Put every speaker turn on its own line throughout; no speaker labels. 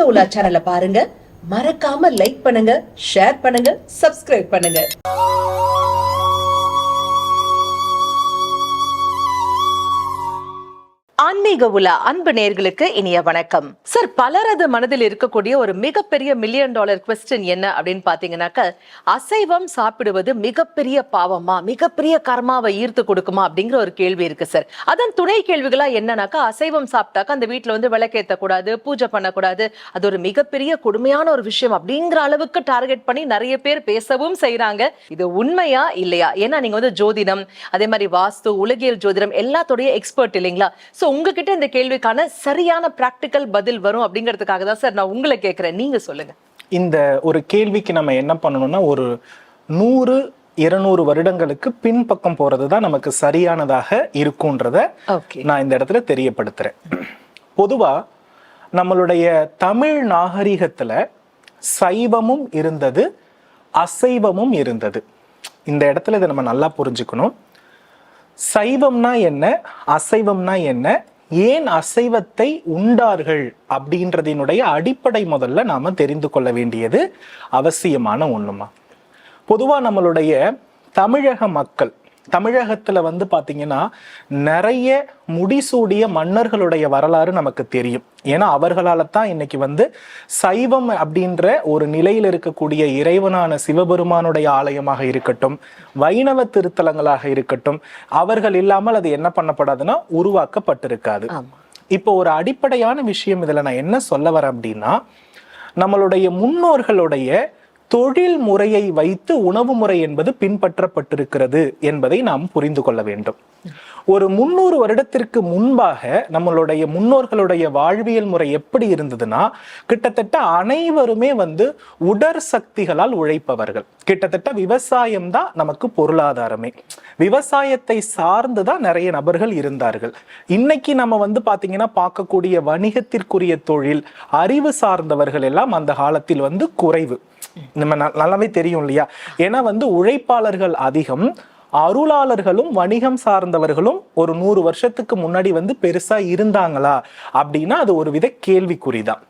ஆன்மீக உலா சேனலை பாருங்க. மறக்காம லைக் பண்ணுங்க ஷேர் பண்ணுங்க சப்ஸ்கிரைப் பண்ணுங்க.
ஆன்மீக உலா அன்பு நேர்களுக்கு இனிய வணக்கம். சார் பலரது மனதில் இருக்கக்கூடிய ஒரு மிகப்பெரிய மில்லியன் டாலர் கொஸ்டின் என்ன அப்படின்னு பாத்தீங்கன்னாக்க அசைவம் சாப்பிடுவது மிகப்பெரிய பாவமா மிகப்பெரிய கர்மாவை ஈர்த்து கொடுக்குமா அப்படிங்கிற ஒரு கேள்வி இருக்கு சார் அதன் துணை கேள்விகளா என்னன்னாக்கா அசைவம் சாப்பிட்டாக்கா அந்த வீட்டுல வந்து விளக்கேத்த கூடாது பூஜை பண்ணக்கூடாது அது ஒரு மிகப்பெரிய கொடுமையான ஒரு விஷயம் அப்படிங்கிற அளவுக்கு டார்கெட் பண்ணி நிறைய பேர் பேசவும் செய்யறாங்க இது உண்மையா இல்லையா? ஏன்னா நீங்க வந்து ஜோதிடம் அதே மாதிரி வாஸ்து உலகியல் ஜோதிடம் எல்லாத்தோடைய எக்ஸ்பர்ட் இல்லைங்களா? சோ உங்ககிட்ட இந்த கேள்விக்கான சரியான பிராக்டிக்கல் பதில் வரும் அப்படிங்கிறதுக்காக தான் சார் நான் உங்களை கேட்கிறேன் நீங்க சொல்லுங்க.
இந்த ஒரு கேள்விக்கு நம்ம என்ன பண்ணணும்னா ஒரு நூறு இருநூறு வருடங்களுக்கு பின்பக்கம் போறது தான் நமக்கு சரியானதாக இருக்கும்ன்றத நான் இந்த இடத்துல தெரியப்படுத்துறேன். பொதுவா நம்மளுடைய தமிழ் நாகரிகத்துல சைவமும் இருந்தது அசைவமும் இருந்தது. இந்த இடத்துல இதை நம்ம நல்லா புரிஞ்சுக்கணும். சைவம்னா என்ன அசைவம்னா என்ன ஏன் அசைவத்தை உண்டார்கள் அப்படின்றதினுடைய அடிப்படை முதல்ல நாம் தெரிந்து கொள்ள வேண்டியது அவசியமான ஒன்றுமா பொதுவாக நம்மளுடைய தமிழக மக்கள் தமிழகத்துல வந்து பாத்தீங்கன்னா நிறைய முடிசூடிய மன்னர்களுடைய வரலாறு நமக்கு தெரியும். ஏன்னா அவர்களால தான் இன்னைக்கு வந்து சைவம் அப்படின்ற ஒரு நிலையில் இருக்கக்கூடிய இறைவனான சிவபெருமானுடைய ஆலயமாக இருக்கட்டும் வைணவ திருத்தலங்களாக இருக்கட்டும் அவர்கள் இல்லாமல் அது என்ன பண்ணப்படாதுன்னா உருவாக்கப்பட்டிருக்காது. இப்போ ஒரு அடிப்படையான விஷயம் இதுல நான் என்ன சொல்ல வரேன் அப்படின்னா நம்மளுடைய முன்னோர்களுடைய தொழில் முறையை வைத்து உணவு முறை என்பது பின்பற்றப்பட்டிருக்கிறது என்பதை நாம் புரிந்து கொள்ள வேண்டும். ஒரு முன்னூறு வருடத்திற்கு முன்பாக நம்மளுடைய முன்னோர்களுடைய வாழ்வியல் முறை எப்படி இருந்ததுன்னா கிட்டத்தட்ட அனைவருமே வந்து உடற் சக்திகளால் உழைப்பவர்கள். கிட்டத்தட்ட விவசாயம் தான் நமக்கு பொருளாதாரமே. விவசாயத்தை சார்ந்து தான் நிறைய நபர்கள் இருந்தார்கள். இன்னைக்கு நம்ம வந்து பார்த்தீங்கன்னா பார்க்கக்கூடிய வணிகத்திற்குரிய தொழில் அறிவு சார்ந்தவர்கள் எல்லாம் அந்த காலத்தில் வந்து குறைவு. நம்ம நல்லாவே தெரியும் இல்லையா? ஏன்னா வந்து உழைப்பாளர்கள் அதிகம் அருளாளர்களும் வணிகம் சார்ந்தவர்களும் ஒரு நூறு வருஷத்துக்கு முன்னாடி வந்து பெருசா இருந்தாங்களா? அப்படின்னா அது ஒரு வித கேள்விக்குறிதான்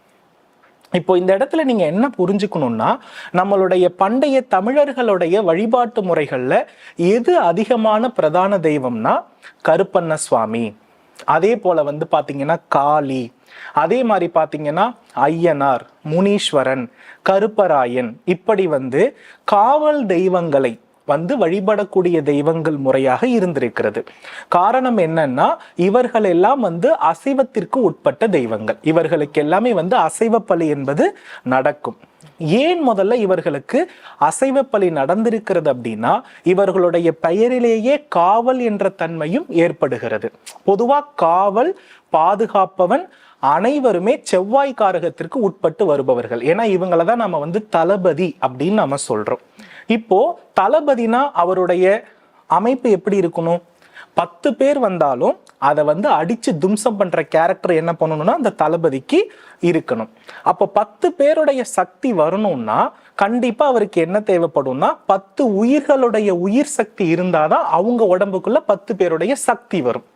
இப்போ இந்த இடத்துல நீங்க என்ன புரிஞ்சுக்கணும்னா நம்மளுடைய பண்டைய தமிழர்களுடைய வழிபாட்டு முறைகள்ல எது அதிகமான பிரதான தெய்வம்னா கருப்பண்ண சுவாமி. அதே போல வந்து பாத்தீங்கன்னா காளி அதே மாதிரி பார்த்தீங்கன்னா ஐயனார் முனீஸ்வரன் கருப்பராயன் இப்படி வந்து காவல் தெய்வங்களை வந்து வழிபடக்கூடிய தெய்வங்கள் முறையாக இருந்திருக்கிறது. காரணம் என்னன்னா இவர்கள் எல்லாம் வந்து அசைவத்திற்கு உட்பட்ட தெய்வங்கள். இவர்களுக்கு எல்லாமே வந்து அசைவ பலி என்பது நடக்கும். ஏன் முதல்ல இவர்களுக்கு அசைவ பலி நடந்திருக்கிறது அப்படின்னா இவர்களுடைய பெயரிலேயே காவல் என்ற தன்மையும் ஏற்படுகிறது. பொதுவா காவல் பாதுகாப்பவன் அனைவருமே செவ்வாய் காரகத்திற்கு உட்பட்டு வருபவர்கள். ஏன்னா இவங்களை தான் நம்ம வந்து தளபதி அப்படின்னு நம்ம சொல்றோம். இப்போ தளபதினா அவருடைய அமைப்பு எப்படி இருக்கணும்? பத்து பேர் வந்தாலும் அதை வந்து அடிச்சு தும்சம் பண்ற கேரக்டர் என்ன பண்ணணும்னா அந்த தளபதிக்கு இருக்கணும். அப்போ பத்து பேருடைய சக்தி வரணும்னா கண்டிப்பா அவருக்கு என்ன தேவைப்படும்னா பத்து உயிர்களுடைய உயிர் சக்தி இருந்தாதான் அவங்க உடம்புக்குள்ள பத்து பேருடைய சக்தி வரும்.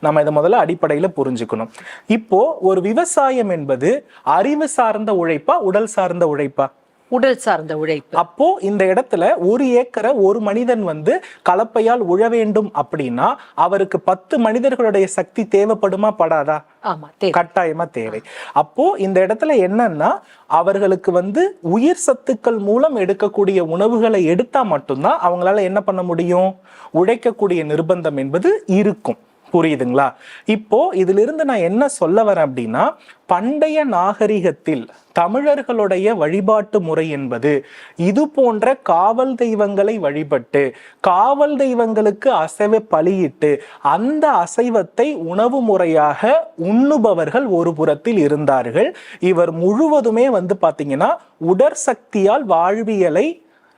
நம்ம இதை முதல்ல அடிப்படையில புரிஞ்சுக்கணும். இப்போ ஒரு விவசாயம் என்பது அறிவு சார்ந்த உழைப்பா உடல் சார்ந்த உழைப்பா?
உடல் சார்ந்த உழைப்பு.
அப்போ இந்த இடத்துல ஒரு ஏக்கரை ஒரு மனிதன் வந்து கலப்பையால் உழ வேண்டும் அப்படின்னா அவருக்கு பத்து மனிதர்களுடைய சக்தி தேவைப்படுமா படாதா? கட்டாயமா தேவை. அப்போ இந்த இடத்துல என்னன்னா அவர்களுக்கு வந்து உயிர் சத்துக்கள் மூலம் எடுக்கக்கூடிய உணவுகளை எடுத்தா மட்டும்தான் அவங்களால என்ன பண்ண முடியும்? உழைக்கக்கூடிய நிர்பந்தம் என்பது இருக்கும். புரியுதுங்களா? இப்போ இதிலிருந்து நான் என்ன சொல்ல வரேன் அப்படின்னா பண்டைய நாகரிகத்தில் தமிழர்களுடைய வழிபாட்டு முறை என்பது இது போன்ற காவல் தெய்வங்களை வழிபட்டு காவல் தெய்வங்களுக்கு அசைவ பலியிட்டு அந்த அசைவத்தை உணவு முறையாக உண்ணுபவர்கள் ஒரு புறத்தில் இருந்தார்கள். இவர் முழுவதுமே வந்து பார்த்தீங்கன்னா உடற்சக்தியால் வாழ்வியலை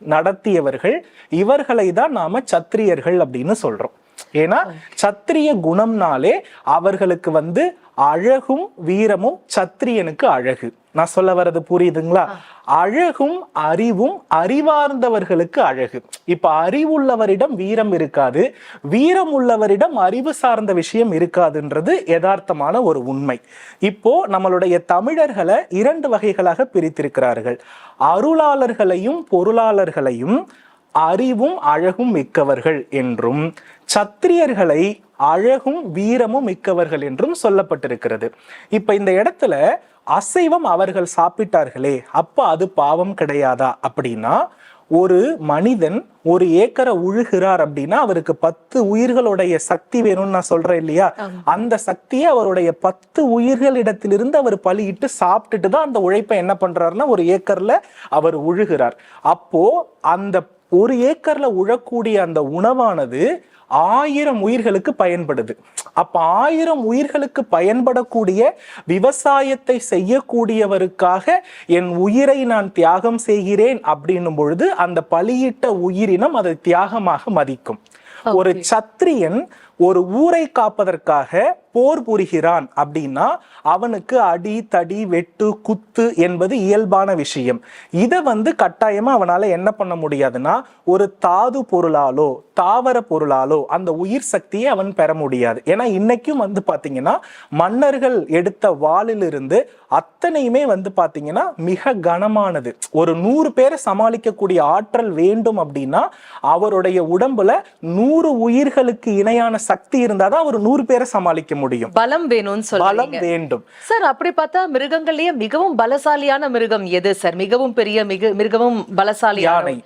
நடத்தியவர்கள். இவர்களை தான் நாம சத்திரியர்கள் அப்படின்னு சொல்றோம். ஏன்னா சத்திரிய குணம்னாலே அவர்களுக்கு வந்து அழகும் வீரமும் சத்திரியனுக்கு அழகு. நான் சொல்ல வர்றது புரியுதுங்களா? அழகும் அறிவும் அறிவார்ந்தவர்களுக்கு அழகு. இப்ப அறிவுள்ளவரிடம் வீரம் இருக்காது. வீரம் உள்ளவரிடம் அறிவு சார்ந்த விஷயம் இருக்காதுன்றது யதார்த்தமான ஒரு உண்மை. இப்போ நம்மளுடைய தமிழர்களை இரண்டு வகைகளாக பிரித்திருக்கிறார்கள். அருளாளர்களையும் பொருளாளர்களையும் அறிவும் அழகும் மிக்கவர்கள் என்றும் சத்திரியர்களை அழகும் வீரமும் மிக்கவர்கள் என்றும் சொல்லப்பட்டிருக்கிறது. இப்ப இந்த இடத்துல அசைவம் அவர்கள் சாப்பிட்டார்களே அப்ப அது பாவம் கிடையாதா அப்படின்னா ஒரு மனிதன் ஒரு ஏக்கரை உழுகிறார் அப்படின்னா அவருக்கு பத்து உயிர்களுடைய சக்தி வேணும்னு நான் சொல்றேன் இல்லையா? அந்த சக்தியை அவருடைய பத்து உயிர்களிடத்திலிருந்து அவர் பலியிட்டு சாப்பிட்டுட்டு தான் அந்த உழைப்பை என்ன பண்றாருன்னா ஒரு ஏக்கர்ல அவர் உழுகிறார். அப்போ அந்த ஒரு ஏக்கர்ல உழக்கூடிய அந்த உணவானது ஆயிரம் உயிர்களுக்கு பயன்படுது. அப்ப ஆயிரம் உயிர்களுக்கு பயன்படக்கூடிய விவசாயத்தை செய்யக்கூடியவருக்காக என் உயிரை நான் தியாகம் செய்கிறேன் அப்படின்னும் பொழுது அந்த பலியிட்ட உயிரினம் அதை தியாகமாக மதிக்கும். ஒரு சத்திரியன் ஒரு ஊரை காப்பதற்காக போர் புரிகிறான் அப்படின்னா அவனுக்கு அடி தடி வெட்டு குத்து என்பது இயல்பான விஷயம். இதை வந்து கட்டாயமா அவனால என்ன பண்ண முடியாதுன்னா ஒரு தாது பொருளாலோ தாவர பொருளாலோ அந்த உயிர் சக்தியை அவன் பெற முடியாது. ஏன்னா இன்னைக்கும் வந்து பாத்தீங்கன்னா மன்னர்கள் எடுத்த வாளிலிருந்து அத்தனையுமே வந்து பாத்தீங்கன்னா மிக கனமானது. ஒரு நூறு பேரை சமாளிக்கக்கூடிய ஆற்றல் வேண்டும் அப்படின்னா அவருடைய உடம்புல நூறு உயிர்களுக்கு இணையான சக்தி இருந்தாதான் அவர் நூறு பேரை சமாளிக்க முடியும்.
பலம் வேணும்னு
பலம்
சொல்லுங்க
வேண்டும்.
சார் அப்படி பார்த்தா மிருகங்கள்லயே மிகவும் பலசாலியான மிருகம் எது சார்? மிகவும் பெரிய மிக மிகவும் பலசாலியான
யானை.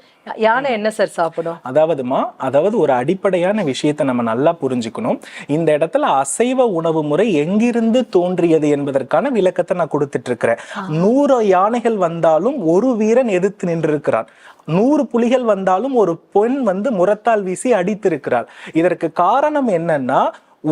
யானை என்ன சார் சாப்பிடும்?
அதாவதுமா அதாவது ஒரு அடிப்படையான விஷயத்தை நம்ம நல்லா புரிஞ்சுக்கணும். இந்த இடத்துல அசைவ உணவு முறை எங்கிருந்து தோன்றியது என்பதற்கான விளக்கத்தை நான் கொடுத்துட்டு இருக்கிறேன் நூறு யானைகள் வந்தாலும் ஒரு வீரன் எதிர்த்து நின்றிருக்கிறான். நூறு புலிகள் வந்தாலும் ஒரு பெண் வந்து முரத்தால் வீசி அடித்திருக்கிறாள். இதற்கு காரணம் என்னன்னா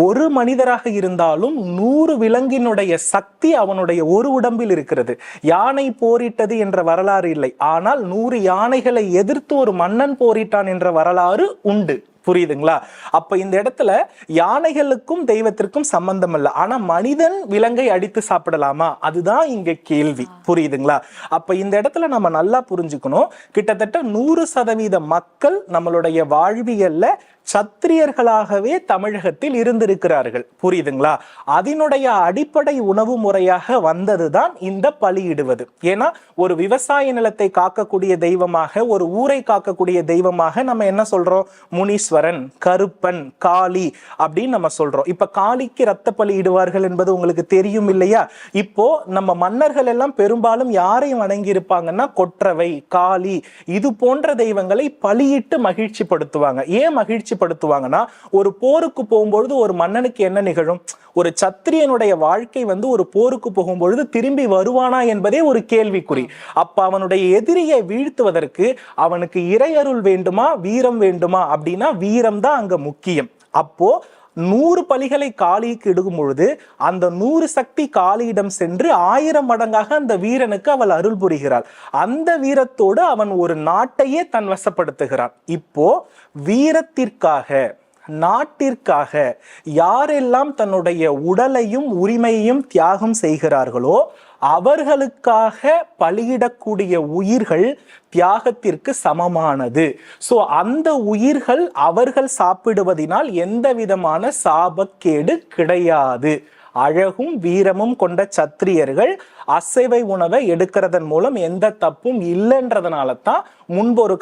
ஒரு மனிதராக இருந்தாலும் நூறு விலங்கினுடைய சக்தி அவனுடைய ஒரு உடம்பில் இருக்கிறது. யானை போரிட்டது என்ற வரலாறு இல்லை. ஆனால் நூறு யானைகளை எதிர்த்து ஒரு மன்னன் போரிட்டான் என்ற வரலாறு உண்டு. புரியுதுங்களா? அப்ப இந்த இடத்துல யானைகளுக்கும் தெய்வத்திற்கும் சம்பந்தம் இல்லை. ஆனா மனிதன் விலங்கை அடித்து சாப்பிடலாமா? அதுதான் இங்க கேள்வி. புரியுதுங்களா? அப்ப இந்த இடத்துல நம்ம நல்லா புரிஞ்சுக்கணும். கிட்டத்தட்ட நூறு சதவீத மக்கள் நம்மளுடைய வாழ்வியல்ல சத்திரியர்களாகவே தமிழகத்தில் இருந்திருக்கிறார்கள். புரியுதுங்களா? அதனுடைய அடிப்படை உணவு முறையாக வந்ததுதான் இந்த பலியிடுவது. ஏன்னா ஒரு விவசாய நிலத்தை காக்கக்கூடிய தெய்வமாக ஒரு ஊரை காக்கக்கூடிய தெய்வமாக நம்ம என்ன சொல்றோம்? முனீஸ்வரன் கருப்பன் காளி அப்படின்னு நம்ம சொல்றோம். இப்ப காளிக்கு ரத்த பலி இடுவார்கள் என்பது உங்களுக்கு தெரியும் இல்லையா? இப்போ நம்ம மன்னர்கள் எல்லாம் பெரும்பாலும் யாரை வணங்கி இருப்பாங்கன்னா கொற்றவை காளி இது போன்ற தெய்வங்களை பலியிட்டு மகிழ்ச்சி படுத்துவாங்க ஏன் மகிழ்ச்சி காட்சிப்படுத்துவாங்கன்னா ஒரு போருக்கு போகும்பொழுது ஒரு மன்னனுக்கு என்ன நிகழும்? ஒரு சத்திரியனுடைய வாழ்க்கை வந்து ஒரு போருக்கு போகும்பொழுது திரும்பி வருவானா என்பதே ஒரு கேள்விக்குறி. அப்ப அவனுடைய எதிரியை வீழ்த்துவதற்கு அவனுக்கு இறையருள் வேண்டுமா வீரம் வேண்டுமா அப்படின்னா வீரம் தான் அங்க முக்கியம். அப்போ நூறு பலிகளை காளிக்கு இடுகும் பொழுது அந்த நூறு சக்தி காளியிடம் சென்று ஆயிரம் மடங்காக அந்த வீரனுக்கு அவள் அருள் புரிகிறாள். அந்த வீரத்தோடு அவன் ஒரு நாட்டையே தன் வசப்படுத்துகிறான். இப்போ வீரத்திற்காக நாட்டிற்காக யாரெல்லாம் தன்னுடைய உடலையும் உரிமையையும் தியாகம் செய்கிறார்களோ அவர்களுக்காக பலியிடக்கூடிய உயிர்கள் தியாகத்திற்கு சமமானது. ஸோ அந்த உயிர்கள் அவர்கள் சாப்பிடுவதினால் எந்த விதமான சாபக்கேடு கிடையாது. அழகும் வீரமும் கொண்ட சத்திரியர்கள் அசைவை உணவை எடுக்கிறதன் மூலம் எந்த தப்பும் இல்லைன்றதுனால தான் முன்பு ஒரு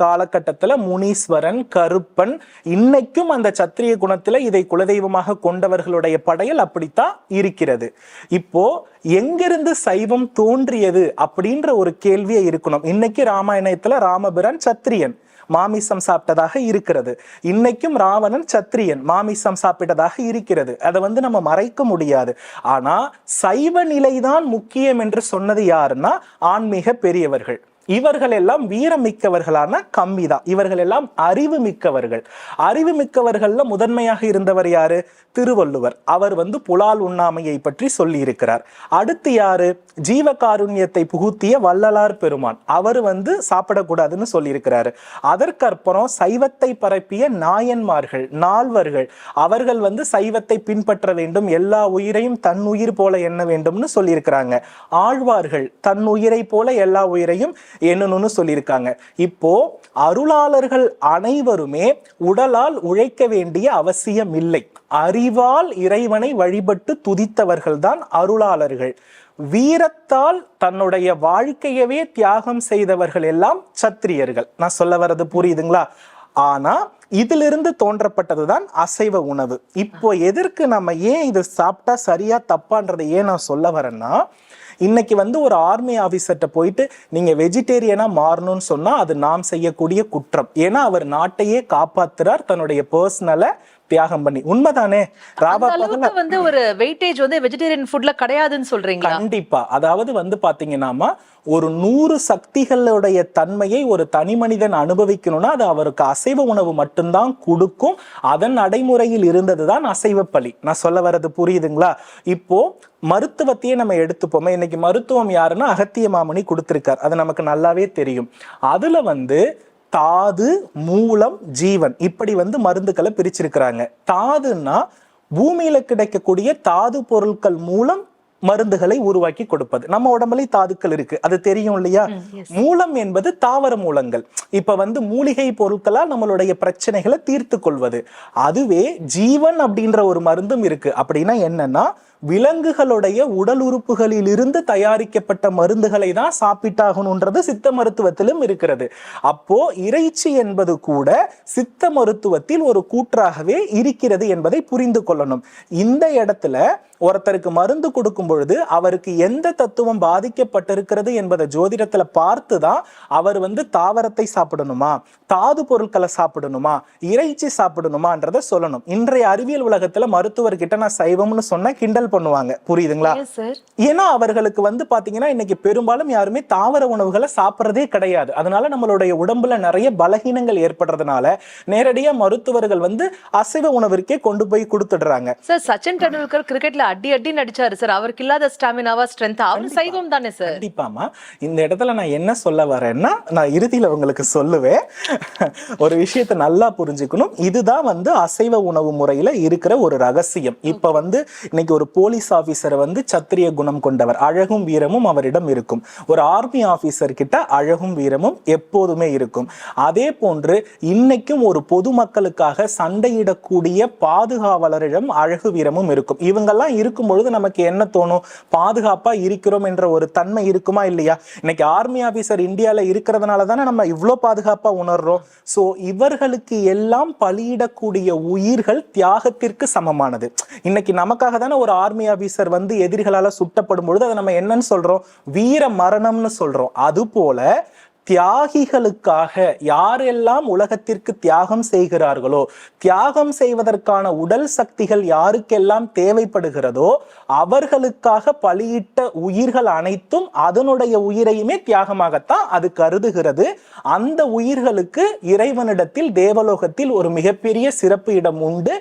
முனீஸ்வரன் கருப்பன் இன்னைக்கும் அந்த சத்திரிய குணத்தில் இதை குலதெய்வமாக கொண்டவர்களுடைய படையல் அப்படித்தான் இருக்கிறது. இப்போ எங்கிருந்து சைவம் தோன்றியது அப்படின்ற ஒரு கேள்வியை இருக்கணும். இன்னைக்கு ராமாயணத்துல ராமபிரான் சத்திரியன். மாமிசம் சாப்பிட்டதாக இருக்கிறது. இன்னைக்கும் ராவணன் சத்திரியன் மாமிசம் சாப்பிட்டதாக இருக்கிறது. அதை வந்து நம்ம மறைக்க முடியாது. ஆனா சைவ நிலைதான் முக்கியம் என்று சொன்னது யாருன்னா ஆன்மீக பெரியவர்கள். இவர்கள் எல்லாம் வீரமிக்கவர்களான கம்பி தான் இவர்கள் எல்லாம் அறிவு மிக்கவர்கள் அறிவு மிக்கவர்கள்ல முதன்மையாக இருந்தவர் யாரு? திருவள்ளுவர். அவர் வந்து புலால் உண்ணாமையை பற்றி சொல்லி இருக்கிறார் அடுத்து யாரு? ஜீவகாருண்யத்தை புகுத்திய வள்ளலார் பெருமான். அவர் வந்து சாப்பிடக்கூடாதுன்னு சொல்லியிருக்கிறாரு. அதற்கப்புறம் சைவத்தை பரப்பிய நாயன்மார்கள் நால்வர்கள் அவர்கள் வந்து சைவத்தை பின்பற்ற வேண்டும் எல்லா உயிரையும் தன் உயிர் போல எண்ண வேண்டும்னு சொல்லியிருக்கிறாங்க. ஆழ்வார்கள் தன் உயிரை போல எல்லா உயிரையும் என்னன்னு சொல்லியிருக்காங்க. இப்போ அருளாளர்கள் அனைவருமே உடலால் உழைக்க வேண்டிய அவசியம் இல்லை. அறிவால் இறைவனை வழிபட்டு துதித்தவர்கள்தான் அருளாளர்கள். வீரத்தால் தன்னுடைய வாழ்க்கையவே தியாகம் செய்தவர்கள் எல்லாம் சத்திரியர்கள். நான் சொல்ல வர்றது புரியுதுங்களா? ஆனா இதிலிருந்து தோன்றப்பட்டதுதான் அசைவ உணவு. இப்போ எதற்கு நம்ம ஏன் இது சாப்பிட்டா சரியா தப்பான்றதை ஏன் நான் சொல்ல வரேன்னா இன்னைக்கு வந்து ஒரு ஆர்மி ஆஃபீஸர்கிட்ட போயிட்டு நீங்கள் வெஜிடேரியனாக மாறணும்னு சொன்னால் அது நாம் செய்யக்கூடிய குற்றம். ஏன்னா அவர் நாட்டையே காப்பாற்றுறார் தன்னுடைய பர்சனலை தியாகம் பண்ணி. உண்மைதானே? ராபா
வந்து ஒரு வெயிட்டேஜ் வந்து வெஜிடேரியன் ஃபுட்ல கிடையாதுன்னு சொல்றீங்களா?
கண்டிப்பா. அதாவது வந்து பாத்தீங்கன்னாமா ஒரு நூறு சக்திகளுடைய தன்மையை ஒரு தனி மனிதன் அனுபவிக்கணும்னா அது அவருக்கு அசைவ உணவு மட்டும்தான் கொடுக்கும். அதன் நடைமுறையில் இருந்ததுதான் அசைவ பலி. நான் சொல்ல வர்றது புரியுதுங்களா? இப்போ மருத்துவத்தையே நம்ம எடுத்துப்போமே. இன்னைக்கு மருத்துவம் யாருன்னா அகத்திய மாமணி கொடுத்திருக்கார். அது நமக்கு நல்லாவே தெரியும். அதுல வந்து தாது மூலம் ஜீவன். இப்படி வந்து மருந்துகளை பிரிச்சிருக்கிறாங்க. தாதுன்னா பூமியில கிடைக்கக்கூடிய தாது பொருட்கள் மூலம் மருந்துகளை உருவாக்கி கொடுப்பது. நம்ம உடம்புல தாதுக்கள் இருக்கு. அது தெரியும் இல்லையா? மூலம் என்பது தாவர மூலங்கள். இப்ப வந்து மூலிகை பொருட்களால் நம்மளுடைய பிரச்சனைகளை தீர்த்து கொள்வது. அதுவே ஜீவன் அப்படின்ற ஒரு மருந்தும் இருக்கு. அப்படின்னா என்னன்னா விலங்குகளுடைய உடல் உறுப்புகளில் இருந்து தயாரிக்கப்பட்ட மருந்துகளை தான் சாப்பிட்டாகணுன்றது சித்த மருத்துவத்திலும் இருக்கிறது. அப்போ இறைச்சி என்பது கூட சித்த மருத்துவத்தில் ஒரு கூற்றாகவே இருக்கிறது என்பதை புரிந்து கொள்ளணும். இந்த இடத்துல ஒருத்தருக்கு மருந்து கொடுக்கும் பொழுது அவருக்கு எந்த தத்துவம் பாதிக்கப்பட்டிருக்கிறது என்பதை ஜோதிடத்துல பார்த்து தான் அவர் வந்து தாவரத்தை சாப்பிடணுமா தாது பொருட்களை சாப்பிடணுமா இறைச்சி சாப்பிடணுமான்றத சொல்லணும். இன்றைய அறிவியல் உலகத்துல மருத்துவர்கிட்ட நான் சைவம்னு சொன்ன கிண்டல் பண்ணுவாங்க. புரியுதுங்களா? ஏன்னா அவர்களுக்கு வந்து பாத்தீங்கன்னா இன்னைக்கு பெரும்பாலும் யாருமே தாவர உணவுகளை சாப்பிட்றதே கிடையாது. அதனால நம்மளுடைய உடம்புல நிறைய பலகீனங்கள் ஏற்படுறதுனால நேரடியா மருத்துவர்கள் வந்து அசைவ உணவிற்கே கொண்டு போய் கொடுத்துடுறாங்க.
சார் சச்சின் டெண்டுல்கர் கிரிக்கெட்ல அடி அடி நடிச்சாரு சார் அவருக்கு இல்லாத ஸ்டாமினாவா ஸ்ட்ரென்த் அவர் சைவம் தானே சார்
கண்டிப்பாமா இந்த இடத்துல நான் என்ன சொல்ல வரேன்னா நான் இறுதியில உங்களுக்கு சொல்லுவேன். ஒரு விஷயத்தை நல்லா புரிஞ்சுக்கணும். இதுதான் வந்து அசைவ உணவு முறையில இருக்கிற ஒரு ரகசியம். இப்ப வந்து இன்னைக்கு ஒரு போலீஸ் ஆஃபீஸர் வந்து சத்திரிய குணம் கொண்டவர். அழகும் வீரமும் அவரிடம் இருக்கும். ஒரு ஆர்மி ஆஃபீஸர் கிட்ட அழகும் வீரமும் எப்போதுமே இருக்கும். அதே போன்று இன்னைக்கும் ஒரு பொதுமக்களுக்காக சண்டையிடக்கூடிய பாதுகாவலரிடம் அழகு வீரமும் இருக்கும். இவங்கெல்லாம் இருக்கும் பொழுது நமக்கு என்ன தோணும்? பாதுகாப்பா இருக்கிறோம் என்ற ஒரு தன்மை இருக்குமா இல்லையா? இன்னைக்கு ஆர்மி ஆஃபீஸர் இந்தியாவில் இருக்கிறதுனால தானே நம்ம இவ்வளோ பாதுகாப்பா உணர்றோம். சோ இவர்களுக்கு எல்லாம் பலியிடக்கூடிய உயிர்கள் தியாகத்திற்கு சமமானது. இன்னைக்கு நமக்காக தானே ஒரு ஆர்மி ஆஃபீஸர் வந்து எதிரிகளால் சுட்டப்படும் பொழுது அதை நம்ம என்னன்னு சொல்றோம்? வீர மரணம்னு சொல்றோம். அது போல தியாகிகளுக்காக யாரெல்லாம் உலகத்திற்கு தியாகம் செய்கிறார்களோ தியாகம் செய்வதற்கான உடல் சக்திகள் யாருக்கெல்லாம் தேவைப்படுகிறதோ அவர்களுக்காக பலியிட்ட உயிர்கள் அனைத்தும் அதனுடைய உயிரையுமே தியாகமாகத்தான் அது கருதுகிறது. அந்த உயிர்களுக்கு இறைவனிடத்தில் தேவலோகத்தில் ஒரு மிகப்பெரிய சிறப்பு இடம் உண்டு.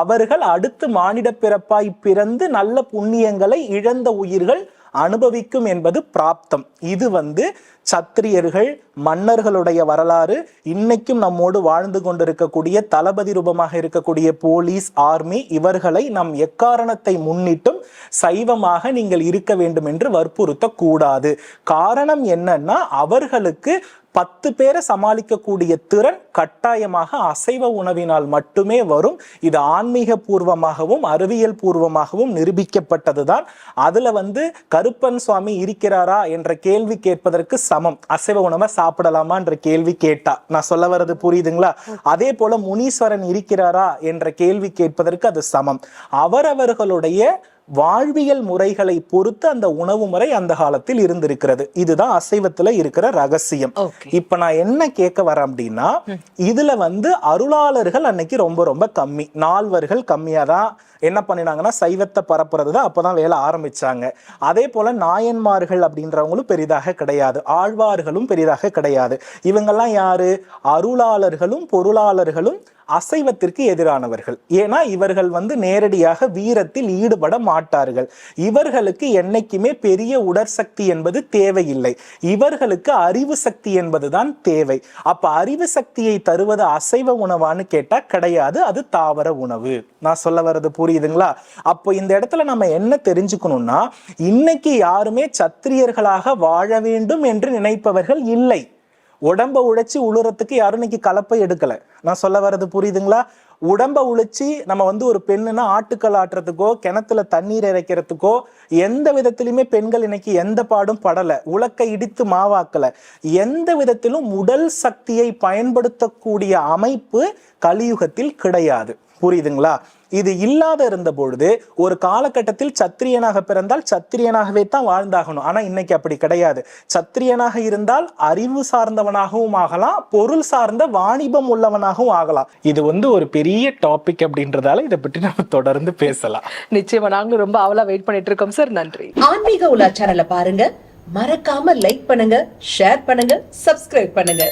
அவர்கள் அடுத்து மானிட பிறப்பாய் பிறந்து நல்ல புண்ணியங்களை இழந்த உயிர்கள் அனுபவிக்கும் என்பது பிராப்தம். இது வந்து சத்திரியர்கள் மன்னர்களுடைய வரலாறு இன்னைக்கும் நம்மோடு வாழ்ந்து கொண்டிருக்கக்கூடிய தளபதி ரூபமாக இருக்கக்கூடிய போலீஸ் ஆர்மி இவர்களை நம் எக்காரணத்தை முன்னிட்டும் சைவமாக நீங்கள் இருக்க வேண்டும் என்று வற்புறுத்தக்கூடாது. காரணம் என்னன்னா அவர்களுக்கு பத்து பேரை சமாளிக்கக்கூடிய திறன் கட்டாயமாக அசைவ உணவினால் மட்டுமே வரும். இது ஆன்மீக பூர்வமாகவும் அறிவியல் பூர்வமாகவும் நிரூபிக்கப்பட்டதுதான். அதுல வந்து கருப்பன் சுவாமி இருக்கிறாரா என்ற கேள்வி கேட்பதற்கு சமம். அசைவ உணவை சாப்பிடலாமா என்ற கேள்வி கேட்டா. நான் சொல்ல வர்றது புரியுதுங்களா? அதே போல முனீஸ்வரன் இருக்கிறாரா என்ற கேள்வி கேட்பதற்கு அது சமம். அவரவர்களுடைய வாழ்வியல் முறைகளை பொறுத்து அந்த உணவு முறை அந்த காலத்தில் இருந்திருக்கிறது. இதுதான் அசைவத்துல இருக்கிற ரகசியம். இப்ப நான் என்ன கேட்க வரேன் அப்படின்னா இதுல வந்து அருளாளர்கள் அன்னைக்கு ரொம்ப ரொம்ப கம்மி. நால்வர்கள் கம்மியா தான் என்ன பண்ணினாங்கன்னா சைவத்தை பரப்புறது தான் அப்பதான் வேலை ஆரம்பிச்சாங்க. அதே போல நாயன்மார்கள் அப்படின்றவங்களும் பெரிதாக கிடையாது. ஆழ்வார்களும் பெரிதாக கிடையாது. இவங்கெல்லாம் யாரு? அருளாளர்களும் பொருளாளர்களும் அசைவத்திற்கு எதிரானவர்கள். ஏன்னா இவர்கள் வந்து நேரடியாக வீரத்தில் ஈடுபட மாட்டார்கள். இவர்களுக்கு என்னைக்குமே பெரிய உடற்சக்தி என்பது தேவையில்லை. இவர்களுக்கு அறிவு சக்தி என்பதுதான் தேவை. அப்ப அறிவு சக்தியை தருவது அசைவ உணவான்னு கேட்டா கிடையாது. அது தாவர உணவு. நான் சொல்ல வர்றது புரியுதுங்களா? அப்போ இந்த இடத்துல நம்ம என்ன தெரிஞ்சுக்கணும்னா இன்னைக்கு யாருமே சத்திரியர்களாக வாழ வேண்டும் என்று நினைப்பவர்கள் இல்லை. உடம்ப உழைச்சி உழுறத்துக்கு யாரும் இன்னைக்கு கலப்பை எடுக்கல. நான் சொல்ல வர்றது புரியுதுங்களா? உடம்ப உழைச்சி நம்ம வந்து ஒரு பெண்ணுனா ஆட்டுக்கள் ஆட்டுறதுக்கோ கிணத்துல தண்ணீர் இறைக்கிறதுக்கோ எந்த விதத்திலுமே பெண்கள் இன்னைக்கு எந்த பாடும் படலை. உலக்கை இடித்து மாவாக்கல. எந்த விதத்திலும் உடல் சக்தியை பயன்படுத்தக்கூடிய அமைப்பு கலியுகத்தில் கிடையாது. புரியுதுங்களா? இது இல்லாத இருந்த பொழுது ஒரு காலகட்டத்தில் சத்திரியனாக பிறந்தால் சத்திரியனாகவே தான் வாழ்ந்தாகணும். ஆனா இன்னைக்கு அப்படி கிடையாது. சத்திரியனாக இருந்தால் அறிவு சார்ந்தவனாகவும் ஆகலாம் பொருள் சார்ந்த வாணிபம் உள்ளவனாகவும் ஆகலாம். இது வந்து ஒரு பெரிய டாபிக் அப்படின்றதால இதை பற்றி நம்ம தொடர்ந்து பேசலாம்.
நிச்சயமா நாங்களும் ரொம்ப அவலா வெயிட் பண்ணிட்டு இருக்கோம் சார் நன்றி.
ஆன்மீக உலா சேனலை பாருங்க. மறக்காம லைக் பண்ணுங்க ஷேர் பண்ணுங்க சப்ஸ்கிரைப் பண்ணுங்க.